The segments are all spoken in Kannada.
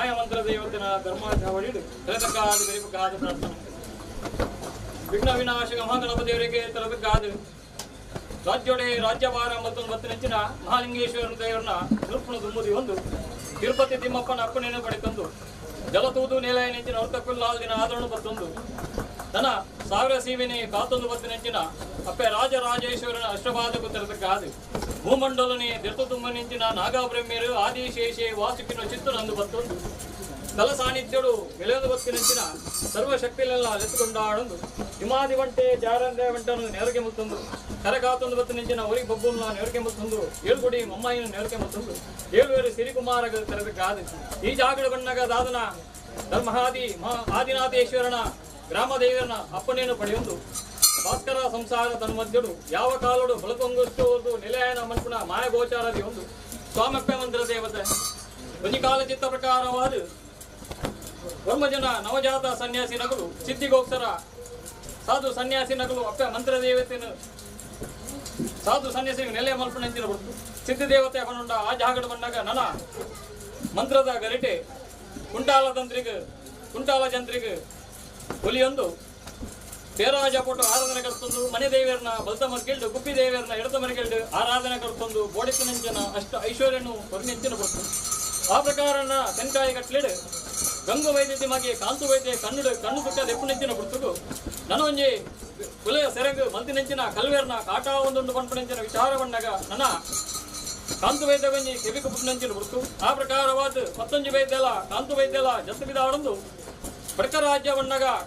ಮಾಯಮಂತ್ರ ದೇವತನ ಧರ್ಮಾಚಾವಳಿಡು ತರದಕ್ಕಾದ ಬೆರಿಪಕ್ಕಾದ ಪ್ರಾರ್ಥನೆ ವಿಘ್ನ ವಿನಾಶಕ ಮಹಾಗಣಪತಿಯವರಿಗೆ ತರದಕ್ಕಾದ ರಾಜ್ಯೋಡೆ ರಾಜ್ಯಭಾರ ಮತ್ತು ಮತ್ತು ನೆಚ್ಚಿನ ಮಹಾಲಿಂಗೇಶ್ವರ ದೇವರನ್ನ ನಿರೂಪಣ ದುಂಬುದಿ ಒಂದು ತಿರುಪತಿ ತಿಮ್ಮಪ್ಪನ ಅಪ್ಪಣೆಯನ್ನು ಪಡೆತಂದು ಜಲತೂದು ನೆಲೆಯ ಹೊರತಕ್ಕುಲ್ಲಾದ ದಿನ ಆದರಣ ಬತ್ತೊಂದು ತನ್ನ ಸಾವಿರ ಸೀವಿನಿ ಕಾತೊಂದು ಬತ್ತು ನೆಚ್ಚಿನ ಅಪ್ಪೆ ರಾಜರಾಜೇಶ್ವರನ ಅಷ್ಟಪಾದకు ತೆರೆದಕ್ಕಾದು భూమండలని దిర్తతుమ్మనించిన నాగాబ్రహ్మేరు ఆదిశేషే వాసుకిన చిత్తునందు బతుంది కల సాన్నిధ్యుడు విలేదబత్తినించిన సర్వశక్తులను అలెత్తుకుండాడు హిమాది వంటే జారందే వెంటను నేరకెమ్ముతుంది కరగాతుంది బత్తినించిన ఒరి బొబ్బులను నేరకెమ్ముతుంది ఏలుగుడి మమ్మాయిని నేరకెమ్ముతుంది ఏలువేరు సిరికుమార తెరవి కాదు ఈ జాగడు కొన్నగా దాదన ధర్మహాది మా ఆదినాథేశ్వరన గ్రామదేవన అప్పనేను పడి ఉంది ಭಾಸ್ಕರ ಸಂಸಾರ ತನ್ಮಧ್ಯಡು ಯಾವ ಕಾಲೋಡು ಬಳಕೊಂಗಷ್ಟು ನಿಲಯನ ಮನ್ಪುಣ ಮಾಯಗೋಚಾರದಿ ಒಂದು. ಸ್ವಾಮಪ್ಪ ಮಂದಿರ ದೇವತೆ ಕಾಲ ಚಿತ್ತ ಪ್ರಕಾರವಾದ ಬ್ರಹ್ಮಜನ ನವಜಾತ ಸನ್ಯಾಸಿ ನಗಲು ಸಿದ್ಧಿಗೋಸ್ಕರ ಸಾಧು ಸನ್ಯಾಸಿ ನಗಲು ಅಪ್ಪ ಮಂತ್ರ ದೇವತೆನ ಸಾಧು ಸನ್ಯಾಸಿ ನೆಲೆ ಮಲ್ಪಣಂಚಿನ ಹೊರತು. ಸಿದ್ಧಿ ದೇವತೆ ಅವನುಂಡ ಆ ಜಾಗಡ ಬಂದಾಗ ನನ ಮಂತ್ರದ ಗರಿಟೆ, ಕುಂಟಾಲ ತಂತ್ರಿಗ ಕುಂಟಾಲ ಜಂತ್ರಿಗ ಒಲಿಯೊಂದು. ಪೇರಾಜ ಪೋಟು ಆರಾಧನೆ ಕರ್ತೊಂದು ಮನೆ ದೇವಿಯರ್ನ ಬಲ್ತ ಮರ್ಕೆಲ್ಡು ಗುಪ್ಪಿ ದೇವಿಯರ್ನ ಎಡತ ಮರ್ಕೆಲ್ಡು ಆರಾಧನೆ ಕರ್ತೊಂದು ಬೋಡಿಸಿನಂಚನ ಅಷ್ಟು ಐಶ್ವರ್ಯನು ಹೊರನೆಂಚಿನ ಕೊಟ್ಟು. ಆ ಪ್ರಕಾರನ ತೆನ್ಕಾಯಿ ಕಟ್ಲಿಡು, ಗಂಗು ವೈದ್ಯತೆ ಮಾಗಿ ಕಾಂತು ವೈದ್ಯ ಕಣ್ಣುಡು ಕಣ್ಣು ತುಕ್ಕ ದೆಪ್ಪುನೆಂಚಿನ ನಾನು ನನೊಂಜಿ ಕುಲೆಯ ಸೆರಗು ಮಂತಿನಂಚಿನ ಕಲ್ವೇರ್ನ ಕಾಟ ಒಂದೊಂದು ಪಂಪನೆಂಚಿನ ವಿಚಾರ ಬಂದಾಗ ನನ್ನ ಕಾಂತು ವೈದ್ಯ ಕೆಬಿಕು ಕೆವಿಕ ಪುಟ್ನಂಚಿನ ಬಿಡ್ತು ಆ ಪ್ರಕಾರವಾದ ಮತ್ತೊಂಜಿ ವೈದ್ಯಲ ಕಾಂತು ವೈದ್ಯಲ ಜತ್ತು ಬಿದಾಡೊಂದು ಬಡಕ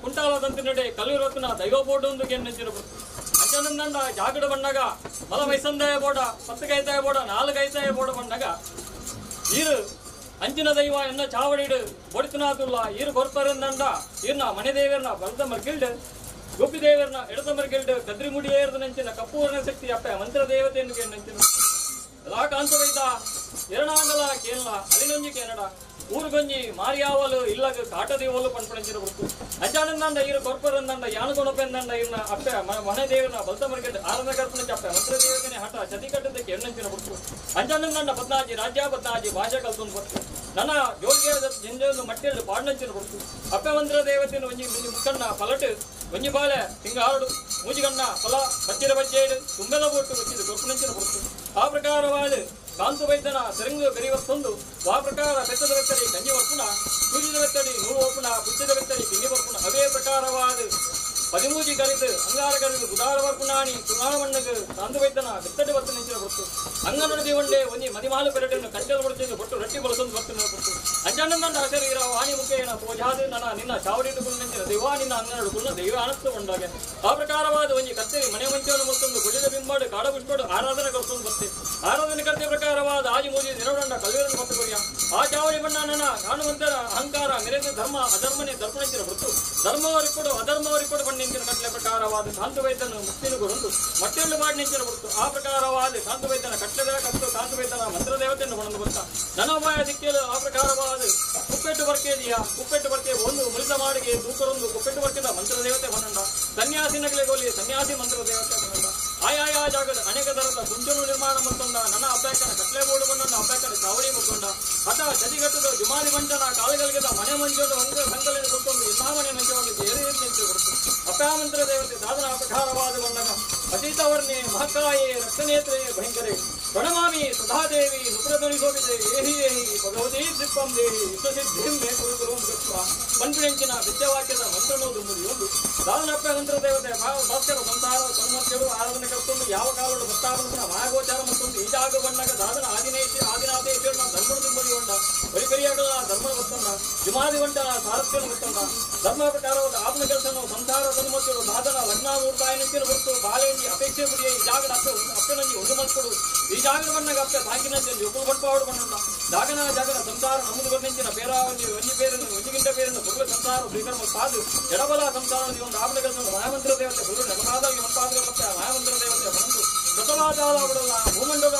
ಕುಂಟಾಲದಂತೆ ನಡೆ ಕಲಿರತ್ನ ಗೆನ್ನಂಚಿನ ಬಿಡ್ತು ಅಂಚನಂದಂಡ ಜಾಗಡ ಬಣ್ಣಗ ಮಲ ವೈಸಂದಾಯ ಬೋಡ ಪತ್ತಗೈತಾಯ ಬೋಡ, ನಾಲ್ಗೈತಾಯ ಬೋಡ ಬಣ್ಣಗ ಈರು ಅಂಚಿನ ದೈವ ಎನ್ನ ಚಾವಡಿಡು ಬೊಡಿತನಾದುಲ್ಲ ಈರು ಬರ್ಪರಂದಂಡ ಇರ್ನ ಮನೆ ದೇವರನ್ನ ಬಲದ ಮರ್ಗಿಲ್ಡ್ ಗೋಪಿ ದೇವರನ್ನ ಎಡದ ಮರ್ಗಿಲ್ಡ್ ಕದ್ರಿ ಮುಡಿ ಏರ್ದ ನಂಚಿನ ಕಪ್ಪು ಶಕ್ತಿ ಅಪ್ಪ ಮಂತ್ರ ದೇವತೆಯನ್ನು ಗೆನ್ನಂಚಿನ ಎಲ್ಲ ಕಾಂತ ವೈದ ಎರಡಾಂಗಲ ಕೇರಳ ಅಲಿನೊಂಜಿ ಕೇನಡ ಬಿಡ್ತು ಅಂಚಾನಂದಂಡ ಈರು ಕೊರ್ಪರಂದಂಡ, ಯಾನಗೊಣಪೆಂದಂಡ ಇರ್ನ ಅಪ್ಪ, ಮ- ಮನೆ ದೇವರನ್ನ ಬಲ್ತ ಮರ್ಗಿಲ್ಡ್ ಆರಂಧ ಕರ್ಪಣ ಅಪ್ಪ ಮಂತ್ರ ದೇವತೆನೆ ಹಠ ಚತಿ ಕಟ್ಟದಕ್ಕೆ ಎಣ್ಣಂಚಿನ ಬಿಡ್ತು ಅಂಚಾನಂದಂಡ ಪದ್ನಾಜಿ ರಾಜ್ಯ ಪದ್ನಾಜಿ ಭಾಷೆ ಕಲ್ತೊಂದು ಬರ್ತು ನನ್ನ ಯೋಗ್ಯದ ಜಿಂಜೆಯನ್ನು ಮಟ್ಟಿಯಲ್ಲಿ ಬರ್ತು ಅಪ್ಪ ಮಂತ್ರ ದೇವತೆಯನ್ನು ಒಂಜಿ ಮುಂಜಿ ಮುಕ್ಕಣ್ಣ, ಪಲಟು ಒಂಜಿ ಬಾಳೆ ತಿಂಗಾರಡು ಮೂಜಿಗಣ್ಣ ಫಲ ಬಚ್ಚಿರ ಬಜ್ಜೇಡು, ತುಂಬೆಲ ಬೋಟ್ಟು ಬಚ್ಚಿದು ಗೊಪ್ಪನಂಚಿನ ಬರ್ತು ಆ ಪ್ರಕಾರವಾದ ಕಾಂತು ವೈದ್ಯನ ಸೆರಂಗು ಬೆರಿವತ್ತೊಂದು ವಾ ಪ್ರಕಾರ ಬೆತ್ತದ ಬೆತ್ತಡಿ ಕಂಜಿ ವರ್ಪುನ ಸೂರ್ಯದ ಬೆತ್ತಡಿ ನೂರು ವರ್ಪುಣ ಪುಚ್ಚದ ಬೆತ್ತಡಿ ಕಿಂಗಿ ವರ್ಪುಣ ಅವೇ ಪ್ರಕಾರವಾದ. ಪದಿಮೂಜಿ ಕರಿದು ಅಂಗಾರ ಕರಿದು ಉದಾರ ಬರ್ಪುಣಾಣಿ ಸುಮಾರ ಮಣ್ಣಗ ಕಾಂತು ವೈದ್ಯನ ಬೆತ್ತಡಿ ವರ್ತ ನಿಂಚಿನ ಹೊರತು ಅಂಗನಡಿ ಒಂಡೆ ಒಂಜಿ ಮದಿಮಾಲು ಪೆರಟನ್ನು ಕಂಟೆಲ್ ಬಡ್ತಿದ್ದು ರಟ್ಟಿ ರೊಟ್ಟಿ ಬಳಸೊಂದು ಹೊರತು ಬಿಡ್ತು ಹಸರಿ ಶರೀರ ವಾಣಿ ಮುಖೇನ, ಪೂಜಾದ ನನ, ನಿನ್ನ ಚಾವಡಿಟ್ಟು ನಿಂಚಿನ ದೈವ, ನಿನ್ನ ಅಂಗನಡು ಕುಲ್ಲ ದೈವ ಅನಸ್ತು ಉಂಡಾಗೆ. ಆ ಪ್ರಕಾರವಾದ ಒಂಜಿ ಕತ್ತರಿ ಮನೆ ಮಂಚವನ್ನು ಮುತ್ತೊಂದು ಗುಡಿದ ಬಿಂಬಾಡು, ಕಾಡ ಬಿಟ್ಕೊಂಡು ಆರಾಧನೆ ಕರ್ತೊಂದು ಬರ್ತೇವೆ ಆರಾಧನೆ ಕರ್ತೆ ಬಿಡ್ತು ಕೂಡ, ಅಧರ್ಮವರಿ ಕೂಡ ಬಂದು ನಿಂತಿನ ಕಟ್ಟಲೆ ಪ್ರಕಾರವಾದ ಕಾಂತು ವೈದ್ಯನ ಮುಕ್ತಿನ ಕೊಡೊಂದು ಮಟ್ಟೆಯಲ್ಲಿ ಮಾಡಿ ನಿಂತಿನ ಬಿಡ್ತು ಆ ಪ್ರಕಾರವಾದ ಕಟ್ಲೆದ ಕತ್ತು ಕಾಂತು ವೈದ್ಯನ ಮಂತ್ರ ದೇವತೆಯನ್ನು ಬಂದು ಬರ್ತ ಧನಮಾಯ ದಿಕ್ಕಿಯಲ್ಲಿ ಆ ಪ್ರಕಾರವಾದ ಕುಪ್ಪೆಟ್ಟು ಬರ್ಕೆದಿಯ ಕುಪ್ಪೆಟ್ಟು ಬರ್ಕೆ ಒಂದು ಮೃತ ಮಾಡಿಗೆ ತೂಕರೊಂದು ಕುಪ್ಪೆಟ್ಟು ಬರ್ಕೆದ ಮಂತ್ರ ದೇವತೆ ಬಂದಂಡ ಸನ್ಯಾಸಿ ನಗಲೆಗೋಲಿ ಸನ್ಯಾಸಿ ಮಂತ್ರ ದೇವತೆ ಆಯಾಯ ಜಾಗದ ಅನೇಕ ದರದ ಗುಂಜನು ನಿರ್ಮಾಣ ಮತ್ತೊಂದ. ನನ್ನ ಅಭ್ಯಾಕನ ಕಟ್ಲೆ ಬೋಡು ಬಂದಣ್ಣ ಅಭ್ಯಾಕನ ಚಾವಡಿ ಮುಗೊಂಡ ಹಠ ಜತಿಗಟ್ಟದ ಜುಮಾರಿ ಮಂಚನ ಕಾಳುಗಳಿಗೆದ ಮನೆ ಮಂಜನ ಸಂಕಲನ ಕೊಟ್ಟೊಂದು ಮಂಚವನ್ನು ಏರಿ ನಿಂತು ಬರುತ್ತು ಅಪ್ಯಾಮಂತ್ರ ದೇವತೆ ದಾದನ ಅಪಕಾರವಾದ ಬಂದಾಗ ಅತೀತವರ್ಣೆ ಮಹಕಾಯೇ ರಕ್ತನೇತ್ರೇ ಭಯಂಕರೇ. ಪ್ರಣಮಾಮಿ ಸದಾದೇವಿ ನುಪ್ರಧ್ವನಿ ಶೋಭಿತೆ ಏಹಿ ಏಹಿ, ಭಗವತಿ ದಿಪ್ಪಂ ದೇಹಿ, ವಿಶ್ವಸಿದ್ಧಿಂ ಮೇ ಕುರು ಕುರು ಗತ್ವ ಪಂಪಿನೆಂಚಿನ ವಿದ್ಯಾವಾಕ್ಯದ ಮಂತ್ರನೋದು ಮುಡಿ ಒಂದು. ದಾನಪ್ಪ ಮಂತ್ರ ದೇವತೆ ಭಾಸ್ಕರ ಸಂಸಾರ ಸನ್ಮತ್ಯರು ಆರಾಧನೆ ಕರ್ತೊಂದು ಯಾವ ಕಾಲದ ಭಕ್ತಾವನ ಮಹಾಗೋಚಾರ ಮತ್ತೊಂದು ಈಜಾಗ ಬಣ್ಣಗ ದಾದನ ಆದಿನೇಶ, ಆದಿನಾಥೇಶ್ವರನ ಧರ್ಮದ ಮುರಿಯೊಂಡ ಹೊಂಡ ಪರಿಕರಿಯಾಗಲ ಧರ್ಮ ಗೊತ್ತಂಡ ಜುಮಾದಿ ಹೊಂಟನ ಸಾರಥ್ಯನ ಗೊತ್ತಂಡ ಧರ್ಮ ಪ್ರಕಾರವಾದ ಆತ್ಮ ಕೆಲಸನು, ಸಂಸಾರ ಧರ್ಮಕ್ಕೆ ಸಾಧನ ಲಗ್ನಾಮೂರ್ತಾಯ ನಿಂತಿನ ಹೊರತು ಬಾಲೆಯಲ್ಲಿ ಅಪೇಕ್ಷೆ ಮುಡಿಯ ಈ ಜಾಗದ ಅಪ್ಪ ಅಪ್ಪನಲ್ಲಿ ಒಂದು ಮಕ್ಕಳು ಈ ಜಾಗದ ಬಣ್ಣಗ ಅಪ್ಪ ಸಾಕಿನಂಜಿ ಉಪ್ಪು ಬಟ್ಪಾವಡು ಬಣ್ಣ ಜಾಗನ ಜಾಗನ ಸಂಸಾರ ನಮ್ಮದು ಬಂದಿಂಚಿನ ಬೇರಾವಂಜಿ ಒಂಜಿ ಬೇರನ್ನು ಒಂಜಿಗಿಂತ ಬೇರನ್ನು ಪುರುಳ ಸಂಸಾರ, ಶ್ರೀಕರ್ಮ ಸಾಧು ಎಡಬಲ ಸಂಸಾರ ಒಂದು ಆತ್ಮ ಕೆಲಸ ಮಹಾಮಂತ್ರ ದೇವತೆ ಗುರು ನಮಸಾದ ಒಂದಾದ ಮಹಾಮಂತ್ರ ದೇವತೆ, ಬಂದು ಸತಲಾಚಾರ ಬಿಡಲ್ಲ ಭೂಮಂಡಲ